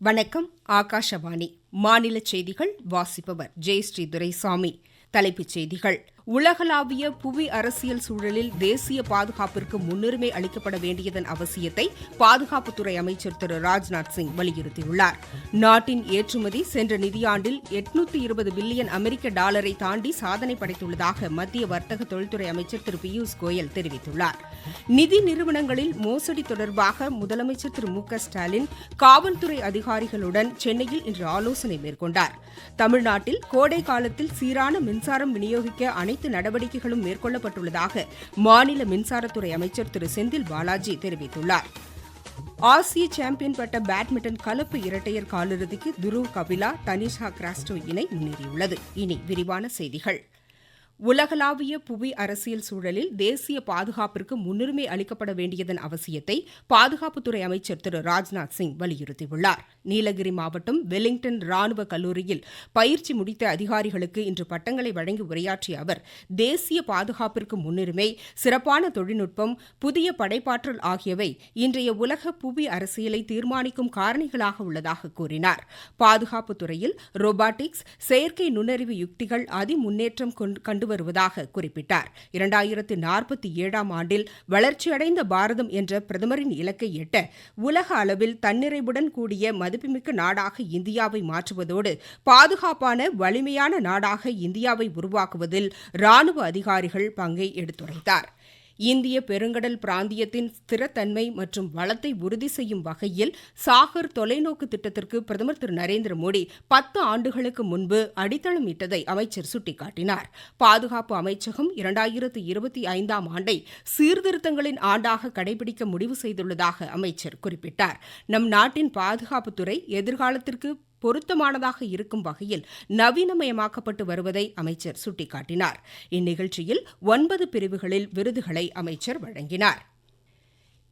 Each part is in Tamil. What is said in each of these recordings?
வணக்கம் ஆகாஷவாணி. மாநில செய்திகள் வாசிப்பவர் ஜெயஸ்ரீ துரைசாமி. தலைப்புச் செய்திகள். உலகளாவிய புவி அரசியல் சூழலில் தேசிய பாதுகாப்பிற்கு முன்னுரிமை அளிக்கப்பட வேண்டியதன் அவசியத்தை பாதுகாப்புத்துறை அமைச்சர் திரு ராஜ்நாத் சிங் வலியுறுத்தியுள்ளார். நாட்டின் ஏற்றுமதி சென்ற நிதியாண்டில் எட்நூத்தி இருபது பில்லியன் அமெரிக்க டாலரை தாண்டி சாதனை படைத்துள்ளதாக மத்திய வர்த்தக தொழில்துறை அமைச்சர் திரு பியூஷ் கோயல் தெரிவித்துள்ளார். நிதி நிறுவனங்களில் மோசடி தொடர்பாக முதலமைச்சர் திரு மு க ஸ்டாலின் காவல்துறை அதிகாரிகளுடன் சென்னையில் இன்று ஆலோசனை மேற்கொண்டார். தமிழ்நாட்டில் கோடை காலத்தில் சீரான மின்சாரம் விநியோகிக்க அனைத்து நடவடிக்கைகளும் மேற்கொள்ளப்பட்டுள்ளதாக மாநில மின்சாரத்துறை அமைச்சர் திரு செந்தில் பாலாஜி தெரிவித்துள்ளார். ஆசிய சாம்பியன் பட்ட பேட்மிண்டன் கலப்பு இரட்டையர் காலிறுதிக்கு துருவ் கபிலா தனிஷா கிராஸ்டோ இணை முன்னேறியுள்ளது. இனி விரிவான செய்திகள். உலகளாவிய புவி அரசியல் சூழலில் தேசிய பாதுகாப்பிற்கு முன்னுரிமை அளிக்கப்பட வேண்டியதன் அவசியத்தை பாதுகாப்புத்துறை அமைச்சர் திரு ராஜ்நாத் சிங் வலியுறுத்தியுள்ளார். நீலகிரி மாவட்டம் வெலிங்டன் ராணுவ கல்லூரியில் பயிற்சி முடித்த அதிகாரிகளுக்கு இன்று பட்டங்களை வழங்கி உரையாற்றிய அவர் தேசிய பாதுகாப்பிற்கு முன்னுரிமை சிறப்பான தொழில்நுட்பம் புதிய படைப்பாற்றல் ஆகியவை இன்றைய உலக புவி அரசியலை தீர்மானிக்கும் காரணிகளாக உள்ளதாக கூறினார். பாதுகாப்புத்துறையில் ரோபாட்டிக்ஸ் செயற்கை நுண்ணறிவு யுக்திகள் அதிமுன்னேற்றம் கண்டு வருவதாக குறிப்பிட்டார். இரண்டாயிரத்து நாற்பத்தி ஏழாம் ஆண்டில் வளர்ச்சியடைந்த பாரதம் என்ற பிரதமரின் இலக்கை எட்ட உலக அளவில் தன்னிறைவுடன் கூடிய மதிப்புமிக்க நாடாக இந்தியாவை மாற்றுவதோடு பாதுகாப்பான வலிமையான நாடாக இந்தியாவை உருவாக்குவதில் ராணுவ அதிகாரிகள் பங்கை எடுத்துரைத்தார். இந்திய பெருங்கடல் பிராந்தியத்தின் ஸ்திரத்தன்மை மற்றும் வளத்தை உறுதி செய்யும் வகையில் சாகர் தொலைநோக்கு திட்டத்திற்கு பிரதமர் திரு நரேந்திர மோடி பத்து ஆண்டுகளுக்கு முன்பு அடித்தளம் இட்டதை அமைச்சர் சுட்டிக்காட்டினார். பாதுகாப்பு அமைச்சகம் இரண்டாயிரத்து இருபத்தி ஐந்தாம் ஆண்டை சீர்திருத்தங்களின் ஆண்டாக கடைபிடிக்க முடிவு செய்துள்ளதாக அமைச்சர் குறிப்பிட்டார். நம் நாட்டின் பாதுகாப்புத்துறை எதிர்காலத்திற்கு பொருத்தமானதாக இருக்கும் வகையில் நவீனமயமாக்கப்பட்டு வருவதை அமைச்சர் சுட்டிக்காட்டினார். இந்நிகழ்ச்சியில் ஒன்பது பிரிவுகளில் விருதுகளை அமைச்சர் வழங்கினார்.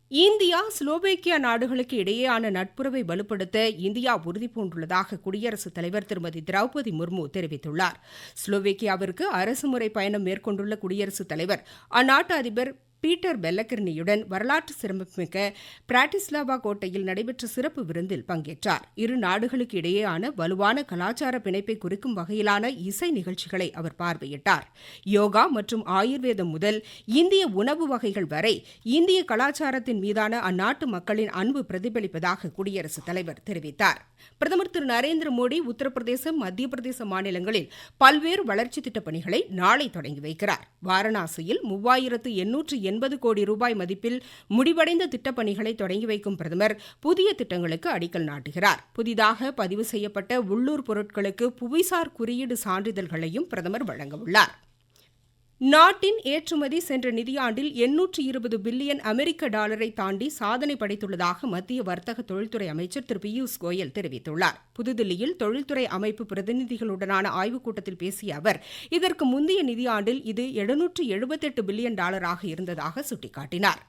இந்தியா ஸ்லோவேக்கியா நாடுகளுக்கு இடையேயான நட்புறவை வலுப்படுத்த இந்தியா உறுதிபூண்டுள்ளதாக குடியரசுத் தலைவர் திருமதி திரௌபதி முர்மு தெரிவித்துள்ளார். ஸ்லோவேக்கியாவிற்கு அரசுமுறை பயணம் மேற்கொண்டுள்ள குடியரசுத் தலைவர் அந்நாட்டு அதிபர் பீட்டர் பெல்லக்கர்னியுடன் வரலாற்று சிறப்புமிக்க பிராட்டிஸ்லாவா கோட்டையில் நடைபெற்ற சிறப்பு விருந்தில் பங்கேற்றார். இரு நாடுகளுக்கு இடையேயான வலுவான கலாச்சார பிணைப்பை குறிக்கும் வகையிலான இசை நிகழ்ச்சிகளை அவர் பார்வையிட்டார். யோகா மற்றும் ஆயுர்வேதம் முதல் இந்திய உணவு வகைகள் வரை இந்திய கலாச்சாரத்தின் மீதான அந்நாட்டு மக்களின் அன்பு பிரதிபலிப்பதாக குடியரசுத் தலைவர் தெரிவித்தார். பிரதமர் திரு நரேந்திர மோடி உத்தரப்பிரதேசம் மத்திய பிரதேச மாநிலங்களில் பல்வேறு வளர்ச்சி திட்டப் பணிகளை நாளை தொடங்கி வைக்கிறார். வாரணாசியில் மூவாயிரத்து எண்ணூற்று எண்பது கோடி ரூபாய் மதிப்பில் முடிவடைந்த திட்டப்பணிகளை தொடங்கி வைக்கும் பிரதமர் புதிய திட்டங்களுக்கு அடிக்கல் நாட்டுகிறார். புதிதாக பதிவு செய்யப்பட்ட உள்ளூர் பொருட்களுக்கு புவிசார் குறியீடு சான்றிதழ்களையும் பிரதமர் வழங்கவுள்ளார் நாட்டின் ஏற்றுமதி சென்ற நிதியாண்டில் எண்ணூற்று இருபது பில்லியன் அமெரிக்க டாலரை தாண்டி சாதனை படைத்துள்ளதாக மத்திய வர்த்தக தொழில்துறை அமைச்சர் திரு பியூஷ் கோயல் தெரிவித்துள்ளார். புதுதில்லியில் தொழில்துறை அமைப்பு பிரதிநிதிகளுடனான ஆய்வுக் கூட்டத்தில் பேசிய அவர் இதற்கு முந்தைய நிதியாண்டில் இது எழுநூற்று எழுபத்தெட்டு பில்லியன் டாலராக இருந்ததாக சுட்டிக்காட்டினார்.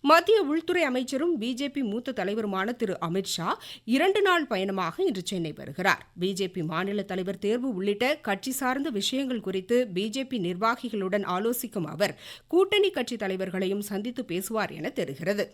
மத்திய உள்துறை அமைச்சரும் பிஜேபி மூத்த தலைவருமான திரு அமித்ஷா இரண்டு நாள் பயணமாக இன்று சென்னை வருகிறார். பிஜேபி மாநில தலைவர் தேர்வு உள்ளிட்ட கட்சி சார்ந்த விஷயங்கள் குறித்து பிஜேபி நிர்வாகிகளுடன் ஆலோசிக்கும் அவர் கூட்டணி கட்சித் தலைவர்களையும் சந்தித்து பேசுவார் என தெரிகிறது.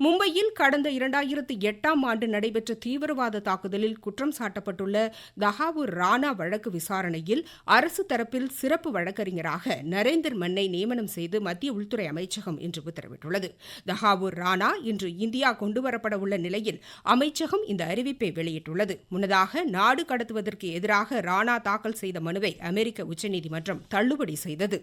மும்பையில் கடந்த இரண்டாயிரத்து எட்டாம் ஆண்டு நடைபெற்ற தீவிரவாத தாக்குதலில் குற்றம் சாட்டப்பட்டுள்ள தஹாவூர் ராணா வழக்கு விசாரணையில் அரசு தரப்பில் சிறப்பு வழக்கறிஞராக நரேந்தர் மன்னை நியமனம் செய்து மத்திய உள்துறை அமைச்சகம் இன்று உத்தரவிட்டுள்ளது. தஹாவூர் ராணா இன்று இந்தியா கொண்டுவரப்பட உள்ள நிலையில் அமைச்சகம் இந்த அறிவிப்பை வெளியிட்டுள்ளது. முன்னதாக நாடு கடத்துவதற்கு எதிராக ராணா தாக்கல் செய்த மனுவை அமெரிக்க உச்சநீதிமன்றம் தள்ளுபடி செய்தது.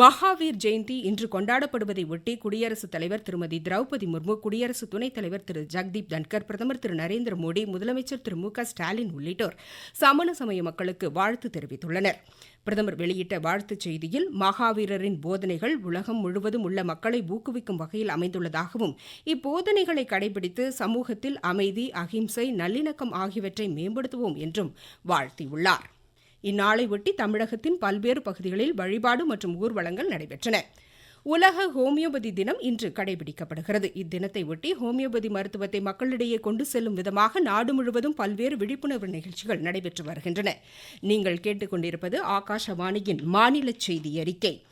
மகாவீர் ஜெயந்தி இன்று கொண்டாடப்படுவதை ஒட்டி குடியரசுத் தலைவர் திருமதி திரௌபதி முர்மு குடியரசு துணைத் தலைவர் திரு ஜக்தீப் தன்கர் பிரதமர் திரு நரேந்திர மோடி முதலமைச்சர் திரு மு ஸ்டாலின் உள்ளிட்டோர் சமண சமய மக்களுக்கு வாழ்த்து தெரிவித்துள்ளனர். பிரதமர் வெளியிட்ட வாழ்த்துச் செய்தியில் மகாவீரரின் போதனைகள் உலகம் முழுவதும் உள்ள மக்களை ஊக்குவிக்கும் வகையில் அமைந்துள்ளதாகவும் இப்போதனைகளை கடைபிடித்து சமூகத்தில் அமைதி அகிம்சை நல்லிணக்கம் ஆகியவற்றை மேம்படுத்துவோம் என்றும் வாழ்த்தியுள்ளார். இந்நாளையொட்டி தமிழகத்தின் பல்வேறு பகுதிகளில் வழிபாடு மற்றும் ஊர்வலங்கள் நடைபெற்றன. உலக ஹோமியோபதி தினம் இன்று கடைபிடிக்கப்படுகிறது. இத்தினத்தை ஒட்டி ஹோமியோபதி மருத்துவத்தை மக்களிடையே கொண்டு செல்லும் விதமாக நாடு முழுவதும் பல்வேறு விழிப்புணர்வு நிகழ்ச்சிகள் நடைபெற்று வருகின்றன. நீங்கள் கேட்டுக்கொண்டிருப்பது ஆகாஷவாணியின் மாநில செய்தி அறிக்கை.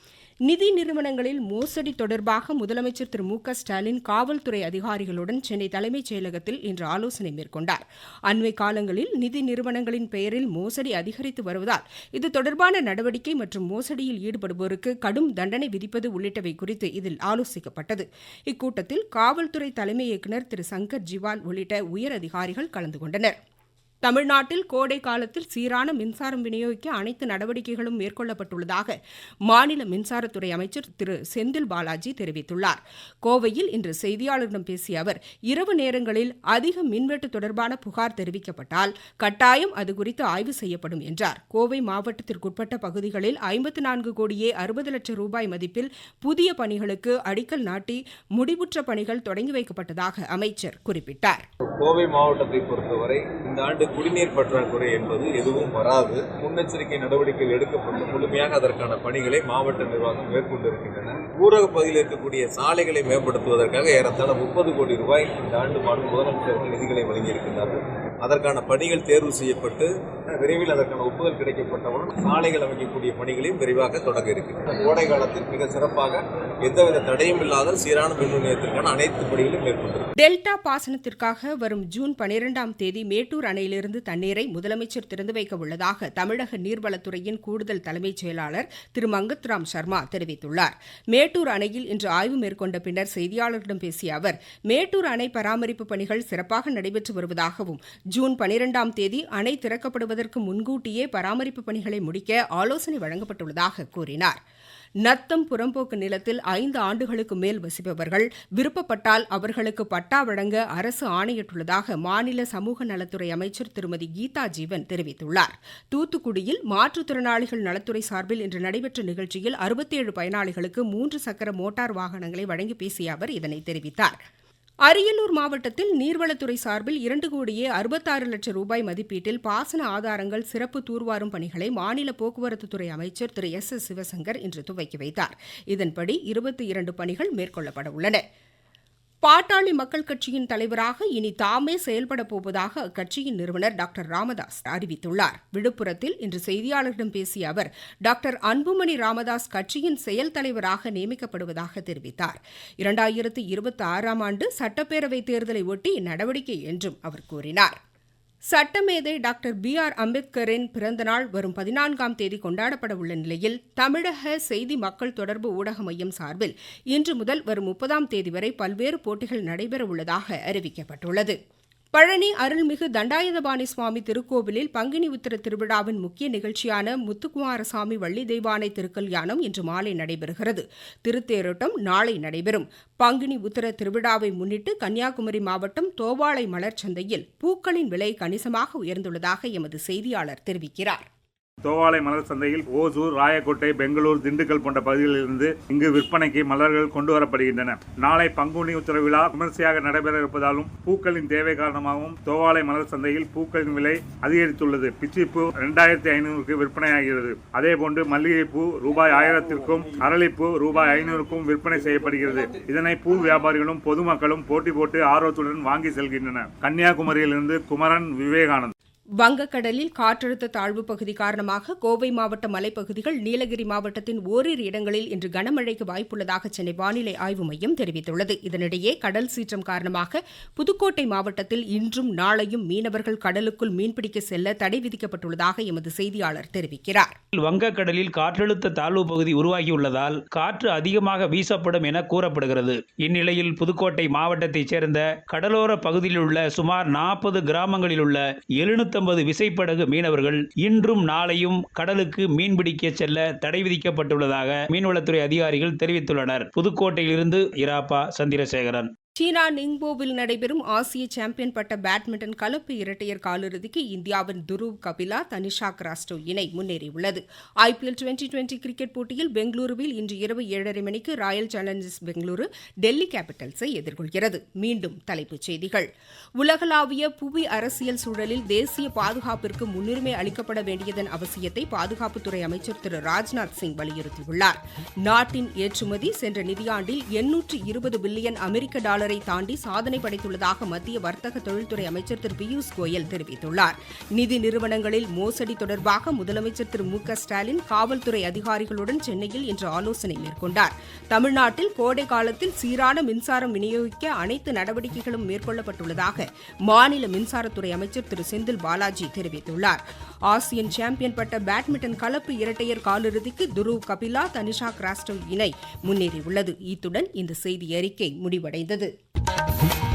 நிதி நிறுவனங்களில் மோசடி தொடர்பாக முதலமைச்சர் திரு மு க ஸ்டாலின் காவல்துறை அதிகாரிகளுடன் சென்னை தலைமைச் செயலகத்தில் இன்று ஆலோசனை மேற்கொண்டார். அண்மை காலங்களில் நிதி நிறுவனங்களின் பெயரில் மோசடி அதிகரித்து வருவதால் இது தொடர்பான நடவடிக்கை மற்றும் மோசடியில் ஈடுபடுவோருக்கு கடும் தண்டனை விதிப்பது உள்ளிட்டவை குறித்து இதில் ஆலோசிக்கப்பட்டது. இக்கூட்டத்தில் காவல்துறை தலைமை இயக்குநர் திரு சங்கர் ஜிவால் உள்ளிட்ட உயர் அதிகாரிகள் கலந்து கொண்டனர். தமிழ்நாட்டில் கோடை காலத்தில் சீரான மின்சாரம் விநியோகிக்க அனைத்து நடவடிக்கைகளும் மேற்கொள்ளப்பட்டுள்ளதாக மாநில மின்சாரத்துறை அமைச்சர் திரு செந்தில் பாலாஜி தெரிவித்துள்ளார். கோவையில் இன்று செய்தியாளர்களிடம் பேசிய அவர் இரவு நேரங்களில் அதிக மின்வெட்டு தொடர்பான புகார் தெரிவிக்கப்பட்டால் கட்டாயம் அது குறித்து ஆய்வு செய்யப்படும் என்றார். கோவை மாவட்டத்திற்குட்பட்ட பகுதிகளில் ஐம்பத்து நான்கு கோடியே அறுபது லட்சம் ரூபாய் மதிப்பில் புதிய பணிகளுக்கு அடிக்கல் நாட்டி முடிவுற்ற பணிகள் தொடங்கி வைக்கப்பட்டதாக அமைச்சர் குறிப்பிட்டார். கோவை மாவட்டத்தை பொறுத்தவரை இந்த ஆண்டு குடிநீர் பற்றாக்குறை என்பது எதுவும் வராது. முன்னெச்சரிக்கை நடவடிக்கைகள் எடுக்கப்பட்டு முழுமையாக அதற்கான பணிகளை மாவட்ட நிர்வாகம் மேற்கொண்டிருக்கின்றன. ஊரக பகுதியில் இருக்கக்கூடிய சாலைகளை மேம்படுத்துவதற்காக ஏறத்தாழ முப்பது கோடி ரூபாய் இந்த ஆண்டு மாநில முதலமைச்சர்கள் நிதிகளை வழங்கியிருக்கின்றார்கள். அதற்கான பணிகள் தேர்வு செய்யப்பட்டு விரைவில் அதற்கான ஒப்புதல் கிடைக்கப்பட்டவுடன் சாலைகள் அமைக்கக்கூடிய பணிகளையும் விரைவாக தொடங்க இருக்கிறது கோடை காலத்தில் மிக சிறப்பாக எந்தவித தடையும் இல்லாத சீரான மின் விநியோகத்திற்கான அனைத்து பணிகளையும் மேற்கொண்டிருக்கிறோம் டெல்டா பாசனத்திற்காக வரும் ஜூன் பனிரெண்டாம் தேதி மேட்டூர் அணையிலிருந்து தண்ணீரை முதலமைச்சர் திறந்து வைக்க உள்ளதாக தமிழக நீர்வளத்துறையின் கூடுதல் தலைமைச் செயலாளர் திரு மங்கத்ராம் சர்மா தெரிவித்துள்ளார். மேட்டூர் அணையில் இன்று ஆய்வு மேற்கொண்ட பின்னர் செய்தியாளர்களிடம் பேசிய அவர் மேட்டூர் அணை பராமரிப்பு பணிகள் சிறப்பாக நடைபெற்று வருவதாகவும் ஜூன் பனிரெண்டாம் தேதி அணை திறக்கப்படும் திறக்கப்படுவதற்கு முன்கூட்டியே பராமரிப்பு பணிகளை முடிக்க ஆலோசனை வழங்கப்பட்டுள்ளதாக கூறினார். நத்தம் புறம்போக்கு நிலத்தில் ஐந்து ஆண்டுகளுக்கு மேல் வசிப்பவர்கள் விருப்பப்பட்டால் அவர்களுக்கு பட்டா வழங்க அரசு ஆணையிட்டுள்ளதாக மாநில சமூக நலத்துறை அமைச்சர் திருமதி கீதா ஜீவன் தெரிவித்துள்ளார். தூத்துக்குடியில் மாற்றுத்திறனாளிகள் நலத்துறை சார்பில் இன்று நடைபெற்ற நிகழ்ச்சியில் அறுபத்தேழு பயனாளிகளுக்கு மூன்று சக்கர மோட்டார் வாகனங்களை வழங்கி பேசிய அவர் இதனை தெரிவித்தார். அரியலூர் மாவட்டத்தில் நீர்வளத்துறை சார்பில் இரண்டு கோடியே அறுபத்தாறு லட்சம் ரூபாய் மதிப்பீட்டில் பாசன ஆதாரங்கள் சிறப்பு தூர்வாரும் பணிகளை மாநில போக்குவரத்துத்துறை அமைச்சர் திரு எஸ் எஸ் சிவசங்கர் இன்று துவக்கி வைத்தார். இதன்படி இருபத்தி இரண்டு பணிகள் மேற்கொள்ளப்பட உள்ளன. பாட்டாளி மக்கள் கட்சியின் தலைவராக இனி தாமே செயல்பட போவதாக அக்கட்சியின் நிறுவனர் டாக்டர் ராமதாஸ் அறிவித்துள்ளார். விழுப்புரத்தில் இன்று செய்தியாளர்களிடம் பேசிய அவர் டாக்டர் அன்புமணி ராமதாஸ் கட்சியின் செயல் தலைவராக நியமிக்கப்படுவதாக தெரிவித்தார். இரண்டாயிரத்து இருபத்தி ஆறாம் ஆண்டு சட்டப்பேரவைத் தேர்தலை ஒட்டி இந்நடவடிக்கை என்றும் அவர் கூறினார். சட்டமேதை டாக்டர் பி ஆர் அம்பேத்கரின் பிறந்தநாள் வரும் பதினான்காம் தேதி கொண்டாடப்பட உள்ள நிலையில் தமிழக செய்தி மக்கள் தொடர்பு ஊடக மையம் சார்பில் இன்று முதல் வரும் முப்பதாம் தேதி வரை பல்வேறு போட்டிகள் நடைபெற உள்ளதாக அறிவிக்கப்பட்டுள்ளது. பழனி அருள்மிகு தண்டாயுதபாணி சுவாமி திருக்கோவிலில் பங்கினி உத்திர திருவிழாவின் முக்கிய நிகழ்ச்சியான முத்துக்குமாரசாமி வள்ளி தெய்வானை திருக்கல்யாணம் இன்று மாலை நடைபெறுகிறது. திருத்தேரோட்டம் நாளை நடைபெறும். பங்கினி உத்திர திருவிழாவை முன்னிட்டு கன்னியாகுமரி மாவட்டம் தோவாளை மலர் சந்தையில் பூக்களின் விலை கணிசமாக உயர்ந்துள்ளதாக எமது செய்தியாளர் தெரிவிக்கிறார். தோவாலை மலர் சந்தையில் ஓசூர் ராயக்கோட்டை பெங்களூர் திண்டுக்கல் போன்ற பகுதிகளிலிருந்து இங்கு விற்பனைக்கு மலர்கள் கொண்டு வரப்படுகின்றன. நாளை பங்குனி உத்தர விழா விமர்சையாக நடைபெற இருப்பதாலும் பூக்களின் தேவை காரணமாகவும் தோவாலை மலர் சந்தையில் பூக்களின் விலை அதிகரித்துள்ளது. பிச்சிப்பூ இரண்டாயிரத்தி ஐநூறுக்கு விற்பனையாகிறது. அதேபோன்று மல்லிகைப்பூ ரூபாய் ஆயிரத்திற்கும் அரளிப்பூ ரூபாய் ஐநூறுக்கும் விற்பனை செய்யப்படுகிறது. இதனை பூ வியாபாரிகளும் பொதுமக்களும் போட்டி போட்டு ஆர்வத்துடன் வாங்கி செல்கின்றனர். கன்னியாகுமரியிலிருந்து குமரன் விவேகானந்த் வங்கக்கடலில் காற்றழுத்த தாழ்வு பகுதி காரணமாக கோவை மாவட்ட மலைப்பகுதிகள் நீலகிரி மாவட்டத்தின் ஓரிரு இடங்களில் இன்று கனமழைக்கு வாய்ப்புள்ளதாக சென்னை வானிலை ஆய்வு மையம் தெரிவித்துள்ளது. இதனிடையே கடல் சீற்றம் காரணமாக புதுக்கோட்டை மாவட்டத்தில் இன்றும் நாளையும் மீனவர்கள் கடலுக்குள் மீன்பிடிக்க செல்ல தடை விதிக்கப்பட்டுள்ளதாக எமது செய்தியாளர் தெரிவிக்கிறார். வங்கக்கடலில் காற்றழுத்த தாழ்வு பகுதி உருவாகியுள்ளதால் காற்று அதிகமாக வீசப்படும் என கூறப்படுகிறது. இந்நிலையில் புதுக்கோட்டை மாவட்டத்தைச் சேர்ந்த கடலோர பகுதியில் உள்ள சுமார் நாற்பது கிராமங்களில் உள்ள பத்தொன்பது விசைப்படகு மீனவர்கள் இன்றும் நாளையும் கடலுக்கு மீன்பிடிக்க செல்ல தடை விதிக்கப்பட்டுள்ளதாக மீன்வளத்துறை அதிகாரிகள் தெரிவித்துள்ளனர். புதுக்கோட்டையிலிருந்து இராப்பா சந்திரசேகரன். சீனா நிங்போவில் நடைபெறும் ஆசிய சாம்பியன் பட்ட பேட்மிண்டன் கலப்பு இரட்டையர் காலிறுதிக்கு இந்தியாவின் துருவ் கபிலா தனிஷா கிராஸ்டோ இணை முன்னேறியுள்ளது. ஐபிஎல் டுவெண்டி டுவெண்டி கிரிக்கெட் போட்டியில் பெங்களூருவில் இன்று இரவு ஏழரை மணிக்கு ராயல் சேலஞ்சர்ஸ் பெங்களூரு டெல்லி கேபிட்டல்ஸை எதிர்கொள்கிறது. மீண்டும் தலைப்புச் செய்திகள். உலகளாவிய புவி அரசியல் சூழலில் தேசிய பாதுகாப்பிற்கு முன்னுரிமை அளிக்கப்பட வேண்டியதன் அவசியத்தை பாதுகாப்புத்துறை அமைச்சர் திரு ராஜ்நாத் சிங் வலியுறுத்தியுள்ளார். நாட்டின் ஏற்றுமதி சென்ற நிதியாண்டில் எண்ணூற்று இருபது பில்லியன் அமெரிக்க டாலர் டாலரை தாண்டி சாதனை படைத்துள்ளதாக மத்திய வர்த்தக தொழில்துறை அமைச்சர் திரு பியூஷ் கோயல் தெரிவித்துள்ளார். நிதி நிறுவனங்களில் மோசடி தொடர்பாக முதலமைச்சர் திரு மு க ஸ்டாலின் காவல்துறை அதிகாரிகளுடன் சென்னையில் இன்று ஆலோசனை மேற்கொண்டார். தமிழ்நாட்டில் கோடை காலத்தில் சீரான மின்சாரம் விநியோகிக்க அனைத்து நடவடிக்கைகளும் மேற்கொள்ளப்பட்டுள்ளதாக மாநில மின்சாரத்துறை அமைச்சர் திரு செந்தில் பாலாஜி தெரிவித்துள்ளார். ஆசியன் சாம்பியன் பட்ட பேட்மிண்டன் கலப்பு இரட்டையர் காலிறுதிக்கு துருவ் கபிலா தனிஷா கிராஸ்டோ இணை முன்னேறியுள்ளது. இத்துடன் இந்த செய்தி அறிக்கை முடிவடைந்தது. Thank you.